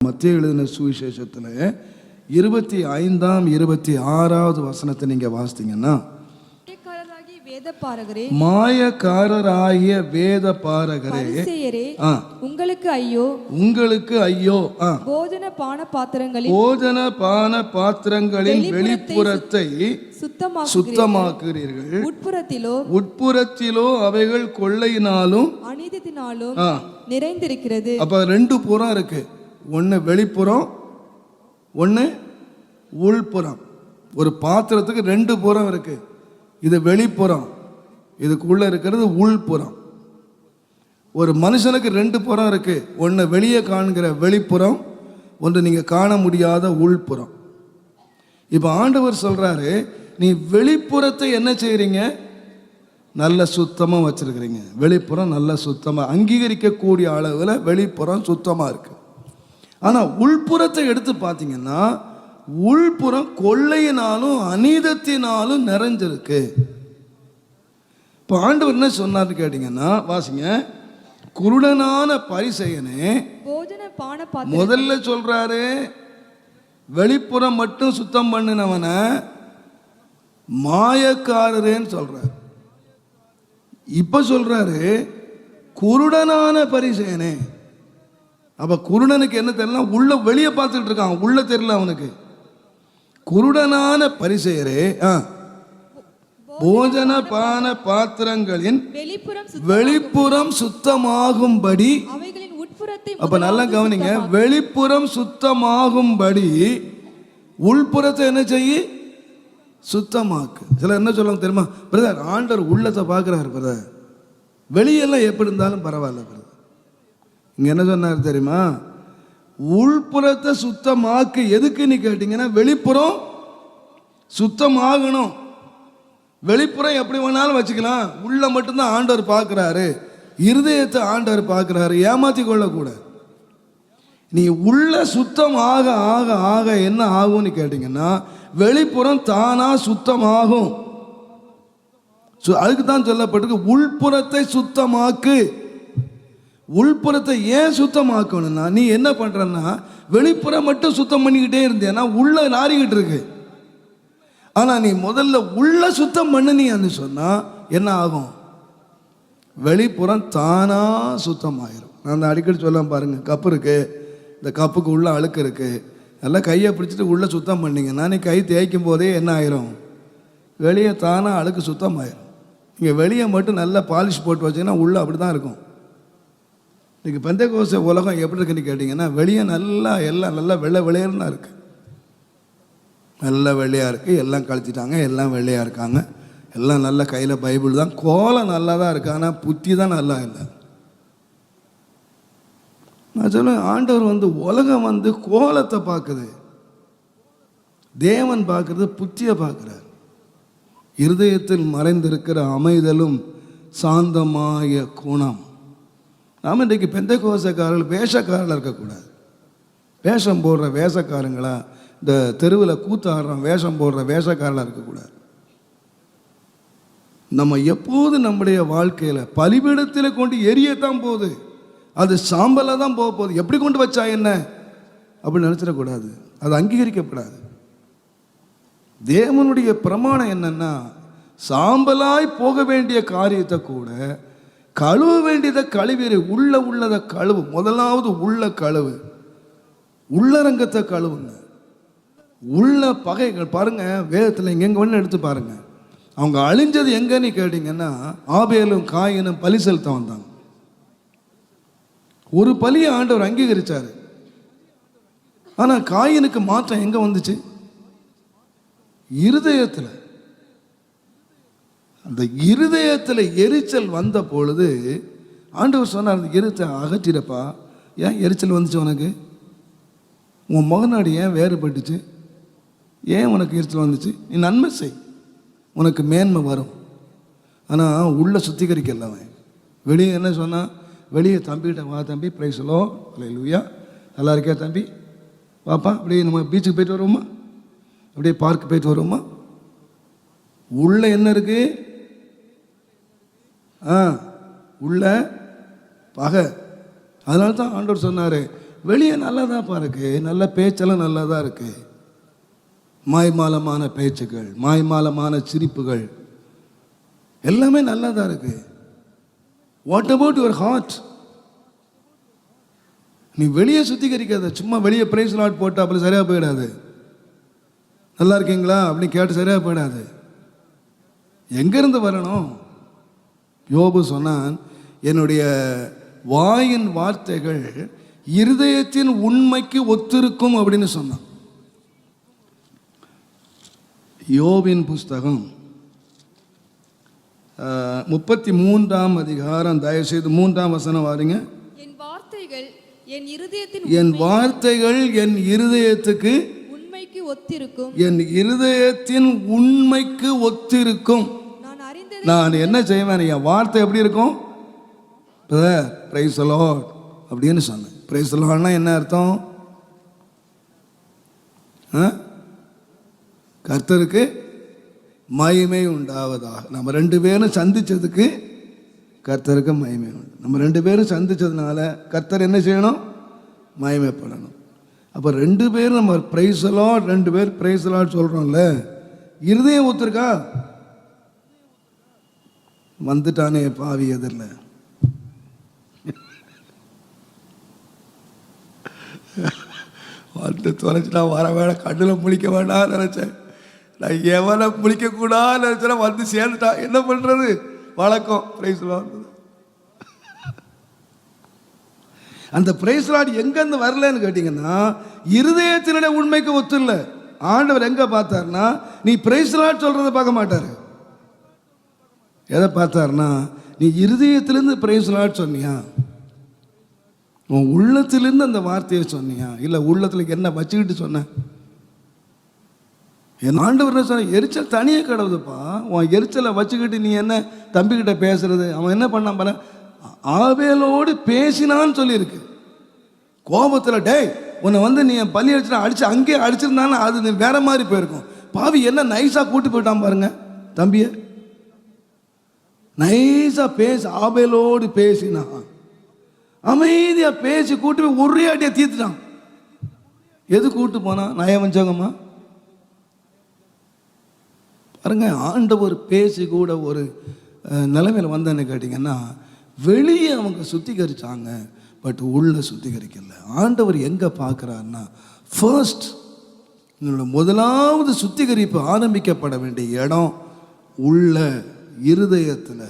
மத்திய எழுதின சுவிசேஷத்தில் இருபத்தி ஐந்தாம் இருபத்தி ஆறாவது வசனத்தை நீங்கள் வாசித்தீங்கன்னா மாயக்காரராகிய வேத பாரகரே உங்களுக்கு ஐயோ. உங்களுக்கு ஐயோ. போஜன பான பாத்திரங்களில் போஜன பான பாத்திரங்களின் வெளிப்புறத்தை சுத்தமாக சுத்தமாக்குறீர்கள் உட்புறத்திலோ உட்புறத்திலோ அவைகள் கொள்ளையினாலும் அநீதித்தினாலும் நிறைந்திருக்கிறது. அப்ப ரெண்டு புறம் இருக்கு. ஒன்று வெளிப்புறம் ஒன்று உள்புறம். ஒரு பாத்திரத்துக்கு ரெண்டு புறம் இருக்கு. இது வெளிப்புறம். இதுக்குள்ளே இருக்கிறது உள்புறம். ஒரு மனுஷனுக்கு ரெண்டு புறம் இருக்குது ஒன்று வெளியே காண்கிற வெளிப்புறம் ஒன்று நீங்கள் காண முடியாத உள்புறம். இப்போ ஆண்டவர் சொல்கிறாரு நீ வெளிப்புறத்தை என்ன செய்கிறீங்க நல்ல சுத்தமாக வச்சுருக்கிறீங்க. வெளிப்புறம் நல்ல சுத்தமாக அங்கீகரிக்கக்கூடிய அளவில் வெளிப்புறம் சுத்தமாக இருக்குது ஆனால் உள்புறத்தை எடுத்து பார்த்தீங்கன்னா உள்புறம் கொள்ளையினாலும் அநீதத்தினாலும் நிறைஞ்சிருக்கு. இப்போ ஆண்டவர் என்ன சொன்னார்னு கேட்டிங்கன்னா வாசிங்க. குருடனான பரிசெயனே முதல்ல சொல்றாரு வெளிப்புறம் மட்டும் சுத்தம் பண்ணினவனை மாயக்காரரேன்னு சொல்றாரு. இப்ப சொல்றாரு குருடனான பரிசேனே அப்ப குருடனுக்கு என்ன தெரியல? உள்ள வெளியே பார்த்துட்டு இருக்கான். உள்ள தெரியல அவனுக்கு. குருடனான பரிசெயரே ஆ. போஜன பான பாத்திரங்களின் வெளிப்புறம் சுத்த- வெளிப்புறம் சுத்தமாகும்படி அப்ப நல்லா கவனிங்க. வெளிப்புறம் சுத்தமாகும்படி உள்புறத்தை என்ன செய்ய? சுத்தமாக்கு. சிலர் என்ன சொல்லுவாங்க தெரியுமா? பிரதர் ஆண்டவர் உள்ளத்தை பார்க்குறாரு பிரதர். வெளியெல்லாம் எப்படி இருந்தாலும் பரவாயில்ல பிரதர். இங்க என்ன சொன்னார் தெரியுமா? உள்புறத்தை சுத்தமாக்கு எதுக்குன்னு கேட்டிங்கன்னா வெளிப்புறம் சுத்தமாகணும். வெளிப்புறம் எப்படி வேணாலும் வச்சுக்கலாம். உள்ள மட்டும்தான் ஆண்டவர் பார்க்குறாரு. இருதயத்தை ஆண்டவர் பார்க்குறாரு. ஏமாத்தி கொள்ளக்கூடாது. நீ உள்ள சுத்தம் ஆக ஆக ஆக என்ன ஆகும்னு கேட்டிங்கன்னா வெளிப்புறம் தானா சுத்தமாகும். சு- அதுக்கு தான் சொல்லப்பட்டிருக்கு உள்புறத்தை சுத்தமாக்கு. உள்புறத்தை ஏன் சுத்தமாக்கணும்னா நீ என்ன பண்றன்னா வெளிப்புறம் மட்டும் சுத்தம் பண்ணிக்கிட்டே இருந்தேன்னா உள்ள நாறிக்கிட்டு இருக்கு. ஆனா நீ முதல்ல உள்ள சுத்தம் பண்ணுனீன்னு சொன்னா என்ன ஆகும்? வெளிப்புறம் தானா சுத்தமாயிரும். நான் அந்த அடிக்கடி சொல்ல பாருங்க கப்பு இருக்கு இந்த கப்புக்கு உள்ள அழுக்கு இருக்கு. நல்லா கையை பிடிச்சிட்டு உள்ள சுத்தம் பண்ணீங்கன்னா நீ கை தேய்க்கும் போதே என்ன ஆயிரும்? வெளியே தானா அழுக்கு சுத்தமாயிரும். நீங்கள் வெளியே மட்டும் நல்லா பாலிஷ் போட்டு வச்சீங்கன்னா உள்ள அப்படி தான் இருக்கும். இன்னைக்கு பந்தகோச உலகம் எப்படி இருக்குன்னு கேட்டிங்கன்னா வெளியே நல்லா எல்லாம் நல்லா வெள்ளை வெளியேறுனா இருக்கு. நல்லா வெள்ளையாக இருக்குது எல்லாம் கழிச்சிட்டாங்க எல்லாம் வெள்ளையாக இருக்காங்க. எல்லாம் நல்ல கையில் பைபிள் தான். கோலம் நல்லா தான் இருக்குது ஆனால் புத்தி தான் நல்லா இல்லை. நான் சொல்லுவேன் ஆண்டவர் வந்து உலகம் வந்து கோலத்தை பார்க்குது. தேவன் பார்க்குறது புத்தியை பார்க்குறார். இருதயத்தில் மறைந்திருக்கிற அமைதலும் சாந்தமாய குணம். நாம் இன்றைக்கு பெந்த கோசக்காரர்கள் வேஷக்காரர்கள் இருக்கக்கூடாது. வேஷம் போடுற வேஷக்காரங்களா இந்த தெருவில் கூத்தாடுறோம் வேஷம் போடுற வேஷக்காரர்களாக இருக்கக்கூடாது. நம்ம எப்போது நம்முடைய வாழ்க்கையில் பலிபீடத்தில் கொண்டு எரியத்தான் போகுது. அது சாம்பலாக தான் போக போகுது. எப்படி கொண்டு வச்சா என்ன? அப்படின்னு நினச்சிடக்கூடாது. அது அங்கீகரிக்கப்படாது. தேவனுடைய பிரமாணம் என்னன்னா சாம்பலாய் போக வேண்டிய காரியத்தை கூட கழுவ வேண்டியதை கழுவிடு உள்ள உள்ளதை கழுவு. முதலாவது உள்ள கழுவு. உள்ளரங்கத்தை கழுவுங்க. உள்ள பகைகள் பாருங்க வேதத்தில் எங்கெங்க ஒன்று எடுத்து பாருங்க. அவங்க அழிஞ்சது எங்கன்னு கேட்டிங்கன்னா ஆபேலும் காயினும் பலி செலுத்த வந்தாங்க ஒரு பலியை ஆண்டவர் அங்கீகரிச்சார். ஆனால் காயினுக்கு மாற்றம் எங்கே வந்துச்சு? இருதயத்தில். அந்த இருதயத்தில் எரிச்சல் வந்த பொழுது ஆண்டவர் சொன்னார் அந்த எரிச்சல் அகற்றிடப்பா. ஏன் எரிச்சல் வந்துச்சு உனக்கு? உன் முகநாடி ஏன் வேறுபட்டுச்சு? ஏன் உனக்கு எரிச்சல் வந்துச்சு? நீ நன்மை செய். உனக்கு மேன்மை வரும். ஆனால் உள்ளே சுத்திகரிக்கல அவன் வெளியே என்ன சொன்னான் வெளியே தம்பிகிட்ட வா தம்பி பிரைஸ்லோ இல்லை லூயா நல்லா இருக்கியா தம்பி? வாப்பா அப்படியே நம்ம பீச்சுக்கு போயிட்டு வருவோமா? அப்படியே பார்க்கு போயிட்டு வருவோமா? உள்ளே என்ன இருக்குது ஆ உள்ள பகை. அதனால தான் ஆண்டவர் சொன்னார் வெளியே நல்லதாப்பா இருக்கு நல்ல பேச்செல்லாம் நல்லா தான் இருக்கு. மாய்மாலமான பேச்சுகள் மாய்மாலமான சிரிப்புகள் எல்லாமே நல்லா தான் இருக்கு. வாட் அபவுட் யுவர் ஹார்ட் நீ வெளியே சுத்திகரிக்காத சும்மா வெளியே பிரைஸ் லாட் போட்டால் அப்படி சரியா போயிடாது. நல்லா இருக்கீங்களா? அப்படின்னு கேட்டு சரியா போயிடாது. எங்கேருந்து வரணும்? யோபு சொன்னான் என்னுடைய வாயின் வார்த்தைகள் இருதயத்தின் உண்மைக்கு ஒத்திருக்கும் அப்படின்னு சொன்னான். யோபின் புஸ்தகம் முப்பத்தி மூன்றாம் அதிகாரம். தயவுசெய்து மூன்றாம் வசனம் வாருங்க. என் வார்த்தைகள் என் இருதயத்தின் என் வார்த்தைகள் என் இருதயத்துக்கு உண்மைக்கு ஒத்திருக்கும். என் இருதயத்தின் உண்மைக்கு ஒத்திருக்கும். நான் என்ன செய்வேன்? என் வார்த்தை எப்படி இருக்கும்? பிரைஸ் லார்ட் அப்படின்னு சொன்னேன். பிரைஸ் லார்ட்னா என்ன அர்த்தம்? ஆ? கர்த்தருக்கு மகிமை உண்டாவதாக. நம்ம ரெண்டு பேரும் சந்தித்ததுக்கு கர்த்தருக்கு மகிமை உண்டு. நம்ம ரெண்டு பேரும் சந்தித்ததுனால கர்த்தர் என்ன செய்யணும்? மகிமைப்படணும். அப்போ ரெண்டு பேரும் நம்ம பிரைஸ் ரெண்டு பேர் பிரைஸ் லார்ட் சொல்கிறோம்ல இருதயம் ஒத்துருக்கா வந்துட்டானே பாவி எதிரில். வந்து நான் வர வேணாம் கண்ணில் முழிக்க வேண்டாம் நினச்சேன். நான் எவனை முழிக்கக்கூடாது நினச்சேன் வந்து சேர்ந்துட்டான் என்ன பண்ணுறது வழக்கம். பிரைஸ் பிரைஸ்லாம் அந்த பிரைஸ் லாட் எங்கேருந்து வரலன்னு கேட்டிங்கன்னா இருதயத்தினுடைய உண்மைக்கு ஒத்து இல்லை ஆண்டவர் எங்கே பார்த்தாருன்னா நீ பிரைஸ் லாட் சொல்கிறத பார்க்க மாட்டார். எதை பார்த்தாருன்னா நீ இருதயத்திலேருந்து பிரைஸ் லாட் சொன்னியா? உன் உள்ளத்திலேருந்து அந்த வார்த்தையை சொன்னியா? இல்லை உள்ளத்தில் என்ன வச்சுக்கிட்டு சொன்ன? என் ஆண்டவர் என்ன சொன்ன எரிச்சல் தனியே கிடவுதுப்பா. உன் எரிச்சலை வச்சுக்கிட்டு நீ என்ன தம்பிக்கிட்ட பேசுறது? அவன் என்ன பண்ணான் பாரு? ஆவேலோடு பேசினான்னு சொல்லியிருக்கு. கோபத்தில் டேய் உன்னை வந்து நீ என் பள்ளி அடிச்சுட்டு அடிச்சு அங்கேயே அடிச்சிருந்தானே அது நீ வேற மாதிரி போயிருக்கும். பாவி என்ன நைஸாக கூட்டி போயிட்டான் பாருங்க தம்பியை. நைஸாக பேசி ஆபேலோடு பேசினான். அமைதியா பேசி கூட்டு போய் ஒரே அடியா தீர்த்துட்டான். எது கூட்டு போனா? நயவஞ்சகமா பாருங்க ஆண்டவர் பேசி கூட ஒரு நிலைமையில் வந்தேன்னு கேட்டிங்கன்னா வெளியே அவங்க சுத்திகரிச்சாங்க பட் உள்ள சுத்திகரிக்கல. ஆண்டவர் எங்க பார்க்குறாருன்னா ஃபர்ஸ்ட் உங்களோட முதலாவது சுத்திகரிப்பு ஆரம்பிக்கப்பட வேண்டிய இடம் உள்ள இருதயத்தில்